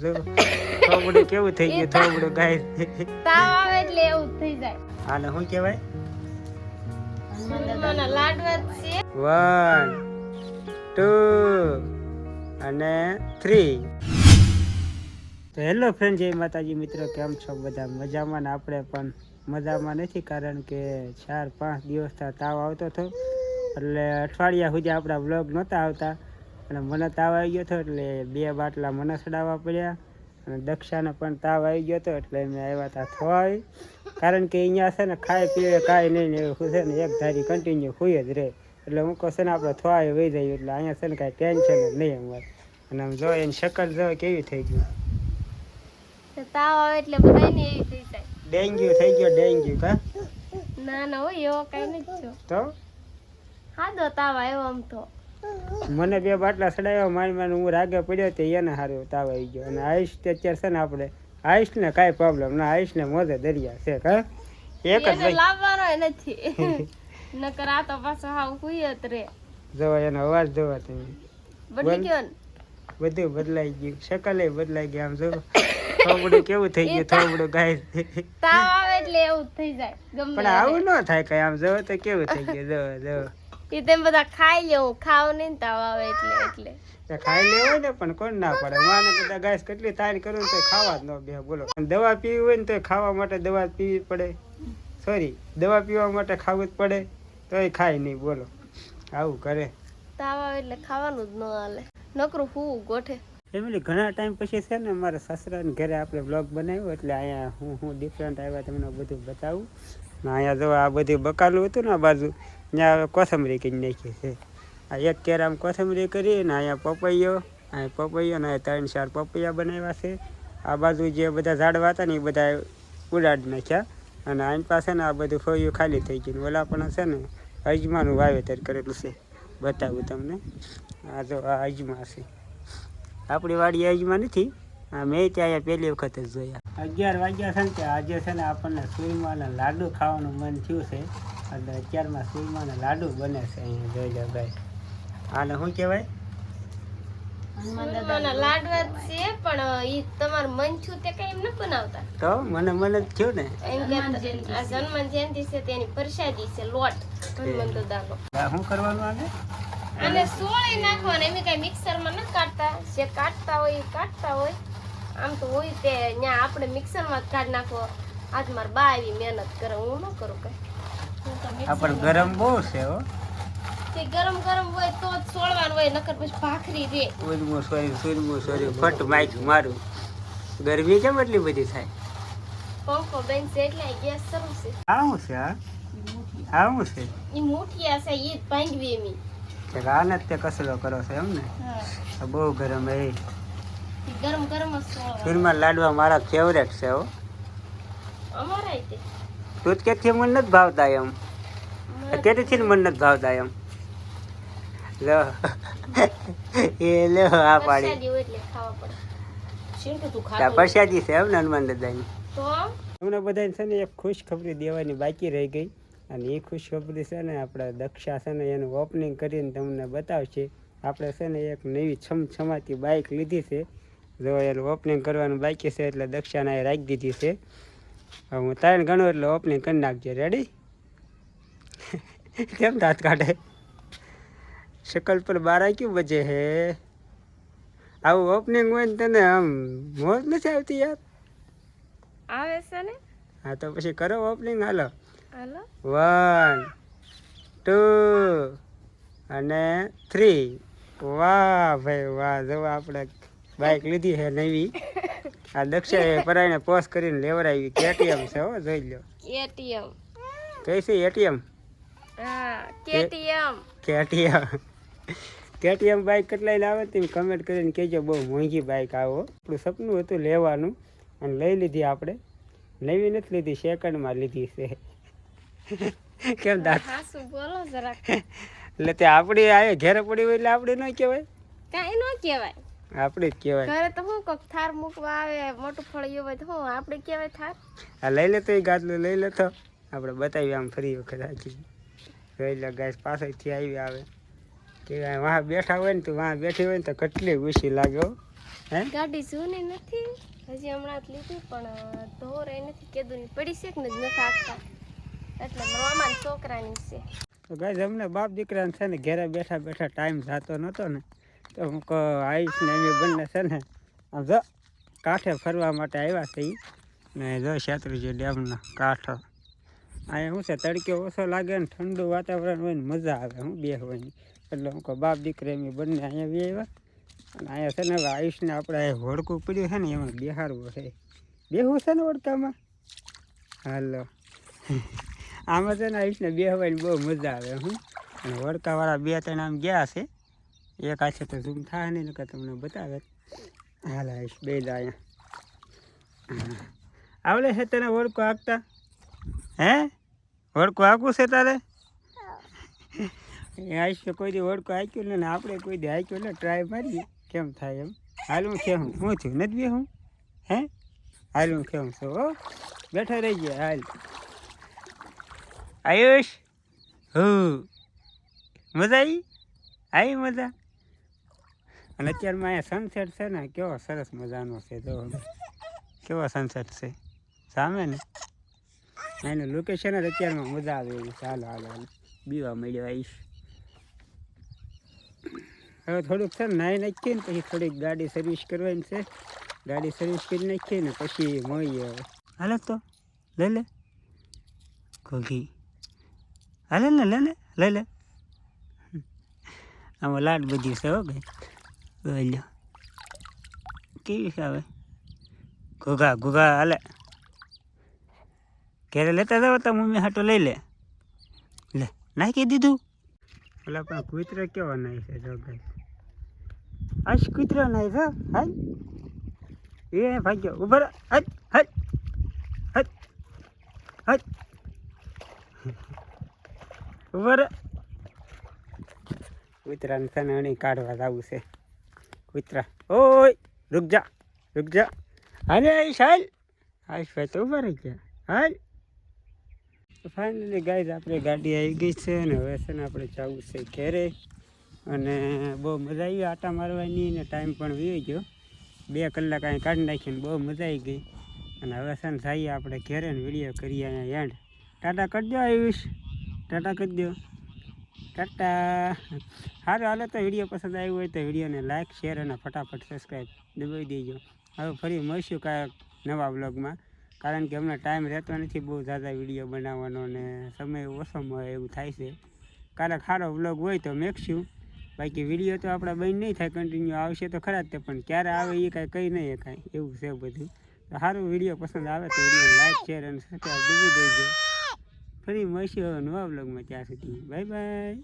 થોબડું કેવું થઈ ગયું થોબડું ગાય. તાવ આવે એટલે એવું થઈ જાય. આને શું કહેવાય? વન ટુ અને થ્રી. તો હેલો ફ્રેન્ડ જય માતાજી. મિત્રો કેમ છો? બધા મજામાં ને આપણે પણ મજામાં નથી કારણ કે ચાર પાંચ દિવસથી તાવ આવતો હતો. એટલે અઠવાડિયા સુધી આપણા વ્લોગ નહોતા આવતા. અને મને તાવ આવી ગયો હતો એટલે બે બાટલા મને ચડાવવા પડ્યા અને દક્ષાને પણ તાવ આવી ગયો હતો એટલે મેં આવ્યા હતા થવાવી કારણ કે અહીંયા છે ને ખાય પીવે કાંઈ નહીં ને એવું છે ને એક ધારી કન્ટિન્યુ હોય જ રહે. એટલે હું કહું છે ને આપણે થવાય વહી જાય એટલે અહીંયા છે ને કાંઈ ટેન્શન જ નહીં અમારે અને આમ જો એની શકલ જો કેવી થઈ ગયું તાવ આવે એટલે બધાને એવી થઈ જાય. ડેન્ગ્યુ થઈ ગયો ડેન્ગ્યુ કા? ના ના હોય એવો કાંઈ નથી તો? સાદો તાવ આવ્યો આમ તો. મને બે બાટલા ચડાવ્યા મારી મારી હું રાગે પડ્યો તે એને સારું તાવ આવી ગયો. અને આયુષ તે અત્યારે છે ને આપણે આઈશ ને કાંઈ પ્રોબ્લેમ ના આઈશ ને મોજે દરિયા છે કા? એક જ લાવવાનો નથી. નકર આ તો પાછો હાવ જ રે. જોવા એનો અવાજ જોવા તમે. બદલી ગયો બધું બદલાઈ ગયું. શકલે બદલાઈ ગઈ આમ જો. થોબડું કેવું થઈ ગયું થોબડું ગાય. તાવ આવે એટલે એવું થઈ જાય પણ આવું ન થાય કઈ આમ જો તો કેવું થઈ ગયું. જો જો. એ તેમ બધા ખાઈ લેવું ખાવ નહીં ને તાવ આવે એટલે એટલે. તો ખાઈ લેવાય ને પણ કોણ ના પડે. માને બધા ગાયસ કેટલી તારી કરું તો ખાવા જ ન બે બોલો. દવા પીવી હોય ને તો ખાવા માટે દવા પીવી પડે. સોરી દવા પીવા માટે ખાવું જ પડે તોય ખાય નહીં બોલો. આવું કરે. તાવ આવે એટલે ખાવાનું જ ન હાલે. નકરું હું ગોઠે. ફેમિલી ઘણા ટાઈમ પછી છે ને મારા સસરાને ઘરે આપણે બ્લોગ બનાવ્યો એટલે અહીંયા હું હું ડિફરન્ટ આવ્યા તમને બધું બતાવું. ને અહીંયા જો આ બધું બકાલું હતું ને આ બાજુ, ત્યાં કોથમરી કરી નાખી છે. આ એક કેરામ કોથમરી કરી ને અહીંયા પપૈયો અહીંયા પપૈયો ને ત્રણ, ચાર પપૈયા બનાવ્યા છે. આ બાજુ જે બધા ઝાડવા હતા ને એ બધા ઉડાડી નાખ્યા. અને આની પાસે ને આ બધું ફોયું ખાલી થઈ ગયું. ઓલા પણ છે ને અજમાનું વાવેતર કરેલું છે. બતાવું તમને. આ જો આ અજમા છે. આપણી વાડી અજમાં નથી. આ મેં ત્યાં પહેલી વખત જ જોયા. અગિયાર વાગ્યા છે ને તે આજે છે ને આપણને સુરમાના લાડુ ખાવાનું મન થયું છે. એટલે અત્યારમાં સુરમાના લાડુ બને છે અહીંયા જોઈ લો ભાઈ આને શું કહેવાય? લાડવા છે પણ ઈ તમારું મન છું તે કઈ એમ ન બનાવતા. તો મને મન જ થયું ને. એમ કે આ જયંતિ છે તેની પ્રસાદી છે લોટ હનુમાન દાદાનો. શું કરવાનું આને? અને સોળી નાખવાના એમ કઈ મિક્સરમાં ન કાઢતા. જે કાઢતા હોય એ કાઢતા હોય. આમ તો હોય તે ત્યાં આપણે મિક્સરમાં જ કાઢી નાખો. આજ માર બા આવી મહેનત કરે હું ન કરું કઈ. હું તો આ mixer પણ માં- ગરમ બહુ છે હો. તે ગરમ ગરમ હોય તો જ સોળવાનું હોય નકર પછી ભાખરી રે ઉજમું સોરી સુરમું સોરી ફટ માઈક મારું. ગરમી કેમ એટલી બધી થાય? પંખો બેન છે એટલે ગેસ શરૂ છે. આવું છે આ આવું છે? ઈ મુઠિયા છે ઈ જ ભાંગવી એમી. કે આને જ તે કસરો કરો છો એમ ને? બહુ ગરમ એ ઈ ગરમ ગરમ જ લાડવા મારા ફેવરેટ છે હો. જ ક્યાંથી મને નથી ભાવતા એમ. ક્યાંથી મને નથી ભાવતા એમ. લો. એ લો આ પાડી. પ્રસાદી છે એમ ને હનુમાન દાદાની તો? તમને બધાને છે ને એક ખુશ ખબરી દેવાની બાકી રહી ગઈ. અને એ ખુશ ખબરી છે ને આપણે દક્ષા છે ને એનું ઓપનિંગ કરીને તમને બતાવશે. આપણે છે ને એક નવી છમછમાતી બાઇક લીધી છે. જો એનું ઓપનિંગ કરવાનું બાકી છે એટલે દક્ષાને એ રાખી દીધી છે. હવે હું ત્રણ ગણું એટલે ઓપનિંગ કરી નાખજો. રેડી કેમ દાંત કાઢે? શકલ પર બાર ક્યું બજે હે. આવું ઓપનિંગ હોય ને તને આમ મોજ નથી આવતી યાર? આવે છે ને? હા તો પછી કરો ઓપનિંગ હાલો. વન ટુ અને થ્રી. વાહ ભાઈ વાહ. જો આપણે બાઇક લીધી છે નવી. આ દક્ષાએ પરાઈને પોસ્ટ કરીને લેવડાવી કેટીએમ છે હો જોઈ લો એટીએમ કઈ છે એટીએમ? હા કેટીએમ. કેટીએમ. કેટીએમ બાઇક કેટલા લાવે તેમ કમેન્ટ કરીને કહેજો. બહુ મોંઘી બાઇક આવો આપણું સપનું હતું લેવાનું. અને લઈ લીધી આપણે. નવી નથી લીધી સેકન્ડમાં લીધી છે. કેમ દાંત? હાસુ બોલો જરાક. એટલે તે આપણી આ ઘેરે પડી હોય એટલે આપણે ન કહેવાય? કાંઈ ન કહેવાય. આપણે જ કહેવાય. ઘરે તો હું કોક થાર મૂકવા આવે મોટું ફળિયું હોય તો હું આપણે કહેવાય થાર? આ લઈ લેતો એ ગાદલું લઈ લેતો આપણે બતાવી આમ ફરી વખત આખી. જોઈ લે ગાય પાછળથી આવી આવે. કે વાહ બેઠા હોય ને તો વાહ બેઠી હોય ને તો કેટલી ખુશી લાગે હો. હે? ગાડી જૂની નથી. હજી હમણાં જ લીધી પણ ધોર એ નથી કેદુની પડી છે કે નથી આગતા એટલે અમને બાપ દીકરાને છે ને ઘેરે બેઠા બેઠા ટાઈમ થતો નહોતો ને, તો હું આવીશ ને એમ બંને છે ને, આમ જો, કાંઠે ફરવા માટે આવ્યા છે. ને જો શેત્રુજી ડેમના કાંઠો. અહીંયા શું છે, તડકે ઓછો લાગે ને, ઠંડુ વાતાવરણ હોય ને, મજા આવે, હું બેસવાની એટલે હું કહું, બાપ દીકરા એમ બંને અહીંયા બી આવ્યા. અને અહીંયા છે ને, હવે આયુષને આપણે હોડકું પડ્યું છે ને, એમાં બેહારવું છે. બેહવું છે ને વડકામાં હાલો. આમાં છે ને બે બેહવાની બહુ મજા આવે, હું. અને વડકાવાળા બે ત્રણ આમ ગયા છે. એક આછે તો ઝૂમ થાય નહીં, નકર તમને બતાવે. હાલ આવીશ બે જ અહીંયા આવડે છે તને વડકો હાંકતા હે? વળકો હાંકવું છે તારે? એ આવીશ કોઈ દી વળકો હાંક્યું ને આપણે કોઈ દી હાંક્યું ને ટ્રાય મારીએ. કેમ થાય એમ? હાલ કે હું શું થયું નથી બે હું? હે હાલ હું કેમ છું, હો. બેઠા રહી ગયા હાલ. આયુષ? હું. મજા આવી આવી મજા? અને અત્યારમાં અહીંયા સનસેટ છે ને, કેવો સરસ મજાનો છે હવે. કેવો સનસેટ છે? સામે ને? એનું લોકેશન જ અત્યારમાં મજા આવે એવું. ચાલો હાલો હાલો. બીવા મળ્યો આવીશ હવે થોડુંક છે નાહી નાખીએ ને, પછી થોડીક ગાડી સર્વિસ કરવાની છે. ગાડી સર્વિસ કરી નાખીએ ને, પછી મળીએ હાલે તો લઈ લે. ઘોઘી. હાલે ને લે ને લઈ લે આમાં લાડ બધી છે હો ભાઈ. લો કેવી છે હવે? ઘોઘા ઘોઘા હાલે. ઘેરે લેતા જાવ તો મમ્મી હાટો લઈ લે. લે નાખી દીધું. એટલે પણ કૂતરો કેવા નાય છે જો ભાઈ. આશ કૂતરો નાય છે હાય એ ભાગ્યો ઉભર હટ હટ હટ હટ ઉભર કૂતરાને અણી કાઢવા જવું છે. કૂતરા. ઓય, રૂક જા રૂક જા. આઈશ, હાલ. આઈશ ભાઈ તો ઊભા રહી ગયા. હાલ. ફાઇનલી ગાઈઝ આપણે ગાડી આવી ગઈ છે અને હવે છે ને આપણે જવું છે ઘેરે. અને બહુ મજા આવી. આટા મારવાની ને ટાઈમ પણ વી ગયો. બે કલાક અહીં કાઢી નાખીને બહુ મજા આવી ગઈ. અને હવે છે ને જઈએ આપણે ઘેરે ને વીડિયો કરીએ અહીંયા એન્ડ ટાટા કરજો આયુષ. ટાટા કરી દો ટાટા. સારું હાલો તો વીડિયો પસંદ આવ્યો હોય તો વિડીયોને લાઇક શેર અને ફટાફટ સબસ્ક્રાઈબ દબાવી દેજો. હવે ફરી મળીશું કાંઈક નવા બ્લોગમાં કારણ કે હમણાં ટાઈમ રહેતો નથી બહુ ઝાઝા વીડિયો બનાવવાનો ને સમય ઓછો મળે એવું થાય છે. ક્યારેક સારો બ્લોગ હોય તો મેકશું બાકી વીડિયો તો આપણા બંધ નહીં થાય કન્ટિન્યુ આવશે તો ખરા જ તે, પણ ક્યારે આવે એ કાંઈ કહી નહીં કાંઈ એવું છે બધું. સારું વીડિયો પસંદ આવે તો વીડિયો લાઈક શેર અને સબસ્ક્રાઈબ દબાવી દેજો. ફરી મળીશું નવા બ્લોગમાં ત્યાં સુધી. Bye bye